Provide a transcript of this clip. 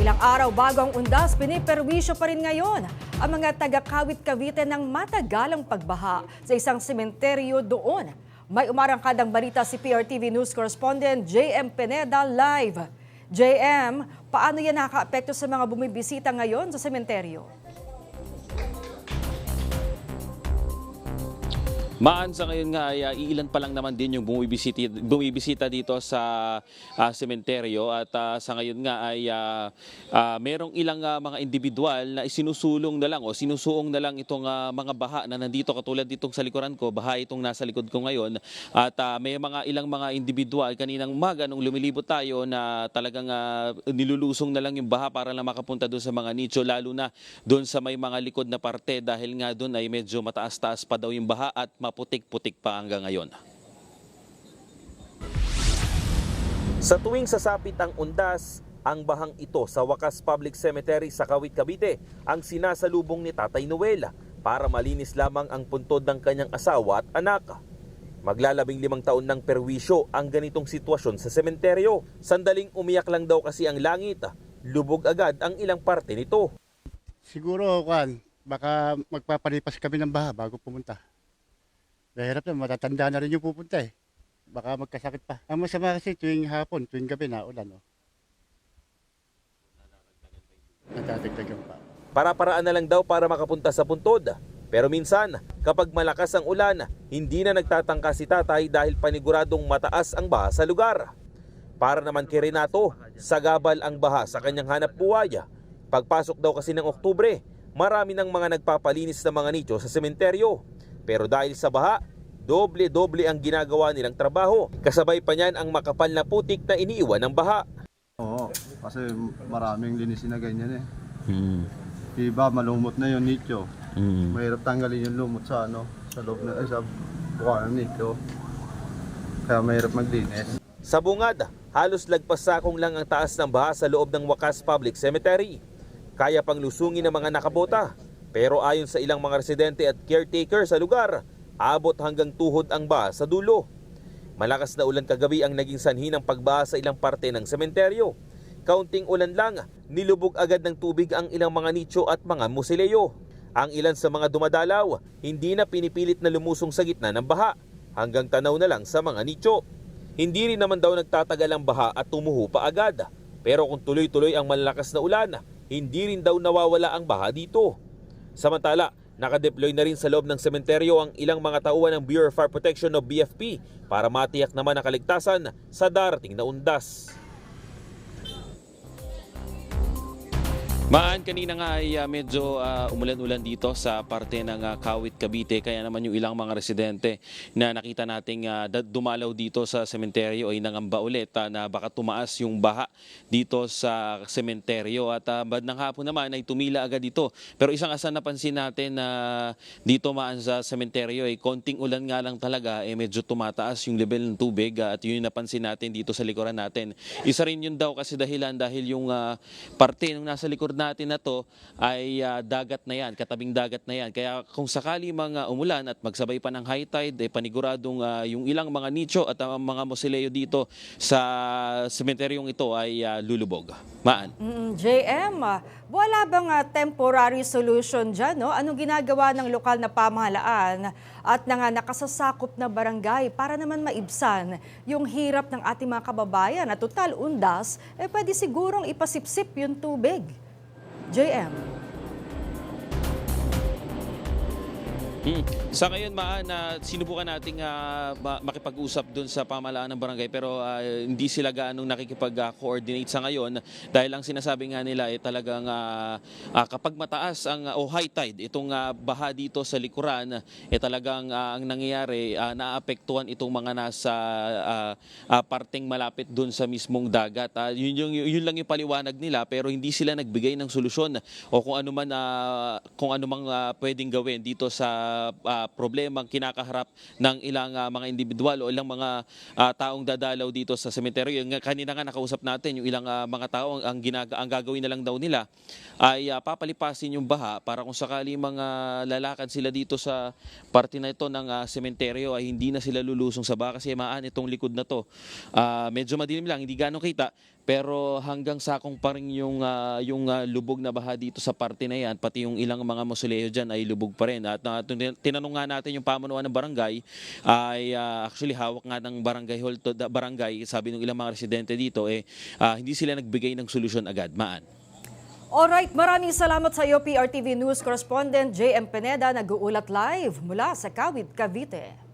Ilang araw bago ang undas, piniperwisyo pa rin ngayon ang mga taga-kawit Cavite ng matagalang pagbaha sa isang sementeryo doon. May umarangkadang balita si PRTV News Correspondent JM Pineda live. JM, paano yan nakaka-apekto sa mga bumibisita ngayon sa sementeryo? Maan sa ngayon nga ay uh, iilan pa lang naman din yung bumibisita, bumibisita dito sa uh, sementeryo. At uh, sa ngayon nga ay uh, uh, merong ilang uh, mga individual na isinusulong na lang o sinusuong na lang itong uh, mga baha na nandito. Katulad ditong sa likuran ko, baha itong nasa likod ko ngayon. At uh, may mga ilang mga individual kaninang umaga nung lumilibot tayo na talagang uh, nilulusong na lang yung baha para lang makapunta doon sa mga nicho lalo na doon sa may mga likod na parte. Dahil nga doon ay medyo mataas-taas pa daw yung baha at maputik-putik pa hanggang ngayon. Sa tuwing sasapit ang undas, ang bahang ito sa Wakas Public Cemetery sa Kawit, Cavite ang sinasalubong ni Tatay Noel para malinis lamang ang puntod ng kanyang asawa at anak. Maglalabing limang taon ng perwisyo ang ganitong sitwasyon sa sementeryo. Sandaling umiyak lang daw kasi ang langit. Lubog agad ang ilang parte nito. Siguro, kwan, baka magpapalipas kami ng baha bago pumunta. Mahirap na, matatanda na rin yung pupunta eh. Baka magkasakit pa. Ang masama kasi tuwing hapon, tuwing gabi na ulan. Oh. Natadagdagan pa. Para-paraan na lang daw para makapunta sa puntod. Pero minsan, kapag malakas ang ulan, hindi na nagtatangka si tatay dahil paniguradong mataas ang baha sa lugar. Para naman kay Renato, sagabal ang baha sa kanyang hanap buhay. Pagpasok daw kasi ng Oktubre, marami ng mga nagpapalinis ng mga nicho sa sementeryo. Pero dahil sa baha, doble-doble ang ginagawa nilang trabaho. Kasabay pa niyan ang makapal na putik na iniiwan ng baha. Oo, kasi maraming linisin na ganyan eh. Iba malumot na yung nicho. Mahirap tanggalin yung lumot sa ano, sa loob na, ay, sa buka ng nicho. Kaya mahirap maglinis. Sa bungad, halos lagpas sakong lang ang taas ng baha sa loob ng Wakas Public Cemetery. Kaya pang lusungin ng mga nakabota. Pero ayon sa ilang mga residente at caretaker sa lugar, abot hanggang tuhod ang baha sa dulo. Malakas na ulan kagabi ang naging sanhi ng pagbaha sa ilang parte ng sementeryo. Kaunting ulan lang, nilubog agad ng tubig ang ilang mga nicho at mga musileo. Ang ilan sa mga dumadalaw, hindi na pinipilit na lumusong sa gitna ng baha, hanggang tanaw na lang sa mga nicho. Hindi rin naman daw nagtatagal ang baha at tumuho pa agad. Pero kung tuloy-tuloy ang malalakas na ulan, hindi rin daw nawawala ang baha dito. Samantala, nakadeploy na rin sa loob ng sementeryo ang ilang mga tauhan ng Bureau of Fire Protection o BFP para matiyak naman ang kaligtasan sa darating na undas. Maan kanina nga ay ah, medyo ah, umulan-ulan dito sa parte ng ah, Kawit, Cavite kaya naman yung ilang mga residente na nakita nating da- dumalaw dito sa sementeryo ay nangamba ulit ah, na baka tumaas yung baha dito sa sementeryo at uh, bad ng hapon naman ay tumila agad dito. Pero isang asa napansin natin na dito maan sa sementeryo ay konting ulan nga lang talaga eh medyo tumataas yung level ng tubig ah, at yun yung napansin natin dito sa likuran natin. Isa rin yun daw kasi dahilan dahil yung ah, parte ng nasa likod natin na to ay ah, dagat na yan, katabing dagat na yan. Kaya kung sakali mga umulan at magsabay pa ng high tide, eh, paniguradong ah, yung ilang mga nicho at ang mga mosileo dito sa sementeryong ito ay ah, lulubog. Maan. Mm, JM, wala bang ah, temporary solution dyan? No? Anong ginagawa ng lokal na pamahalaan at ng ah, nakasasakop na barangay para naman maibsan yung hirap ng ating mga kababayan na total undas, eh pwede sigurong ipasipsip yung tubig. JM. Hmm. Sa ngayon, Maan, na sinubukan nating ma- makipag-usap doon sa pamahalaan ng barangay pero ah, hindi sila gaanong nakikipag-coordinate sa ngayon dahil ang sinasabi nga nila ay talagang ah, ah, kapag mataas ang ah, o high tide, itong ah, baha dito sa likuran, eh talagang ah, ang nangyayari, ah, naapektuhan itong mga nasa ah, ah, parteng malapit doon sa mismong dagat. Ah, yun, yung, yun lang yung paliwanag nila pero hindi sila nagbigay ng solusyon o kung ano man ah, kung ano mang ah, pwedeng gawin dito sa ah, problemang kinakaharap ng ilang ah, mga individual o ilang mga ah, taong dadalaw dito sa sementeryo. Yung kanina nga nakausap natin yung ilang ah, mga tao ang, ang, ginaga, ang gagawin na lang daw nila ay ah, papalipasin yung baha para kung sakali mga lalakad sila dito sa parte na ito ng sementeryo ay hindi na sila lulusong sa baha kasi maan itong likod na to. Ah, medyo madilim lang, hindi gano'ng kita pero hanggang sakong pa rin yung, ah, yung ah, lubog na baha dito sa parte na yan, pati yung ilang mga mausoleo dyan ay lubog pa rin. At tin- tinanong nga natin yung pamunuan ng barangay, ay ah, actually hawak nga ng barangay hall to, da- barangay, sabi ng ilang mga residente dito, eh, ah, hindi sila nagbigay ng solusyon agad. Maan. Alright, maraming salamat sa iyo PRTV News Correspondent JM Pineda nag-uulat live mula sa Kawit, Cavite.